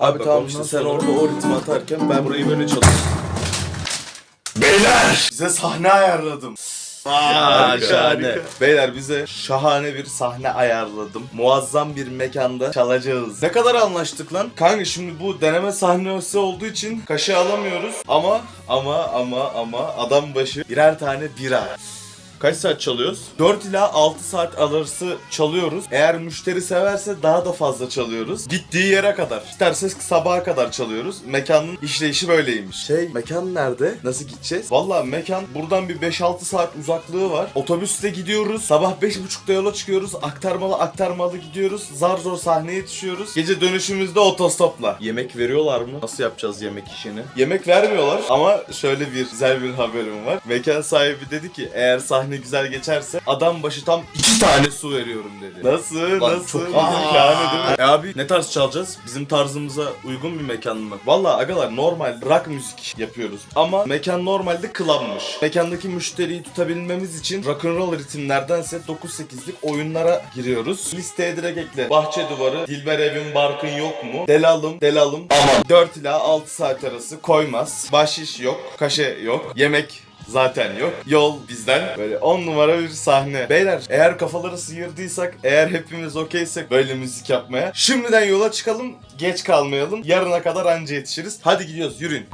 Abi Bak tamam işte sen orada o ritmi atarken ben burayı böyle çalışıyorum. Beyler! Size sahne ayarladım. Aa, şahane. Beyler bize şahane bir sahne ayarladım. Muazzam bir mekanda çalacağız. Ne kadar anlaştık lan? Kanka şimdi bu deneme sahnesi olduğu için kaşı alamıyoruz. Ama ama ama ama adam başı birer tane bira. Kaç saat çalıyoruz? 4 ila 6 saat arası çalıyoruz. Eğer müşteri severse daha da fazla çalıyoruz. Gittiği yere kadar. İsterse sabaha kadar çalıyoruz. Mekanın işleyişi böyleymiş. Şey mekan nerede? Nasıl gideceğiz? Valla mekan buradan bir 5-6 saat uzaklığı var. Otobüste gidiyoruz. Sabah 5.30'da yola çıkıyoruz. Aktarmalı aktarmalı gidiyoruz. Zar zor sahneye yetişiyoruz. Gece dönüşümüzde otostopla. Yemek veriyorlar mı? Nasıl yapacağız yemek işini? Yemek vermiyorlar ama şöyle bir güzel bir haberim var. Mekan sahibi dedi ki eğer sahne güzel geçerse adam başı tam iki tane su veriyorum dedi. Nasıl? Lan nasıl? çok iyi. Şahane değil mi? E abi ne tarz çalacağız? Bizim tarzımıza uygun bir mekan mı? Valla agalar normal rock müzik yapıyoruz. Ama mekan normalde clubmış. Mekandaki müşteriyi tutabilmemiz için rock'n'roll ritimlerdense 9-8'lik oyunlara giriyoruz. Listeye direkt ekle. Bahçe duvarı, Dilber evin barkın yok mu? Delalım, delalım. Ama 4 ila 6 saat arası koymaz. Bahşiş yok, kaşe yok, yemek zaten yok. Yol bizden. Böyle 10 numara bir sahne. Beyler eğer kafaları sıyırdıysak, eğer hepimiz okeysek böyle müzik yapmaya. Şimdiden yola çıkalım, geç kalmayalım. Yarına kadar anca yetişiriz. Hadi gidiyoruz, yürüyün.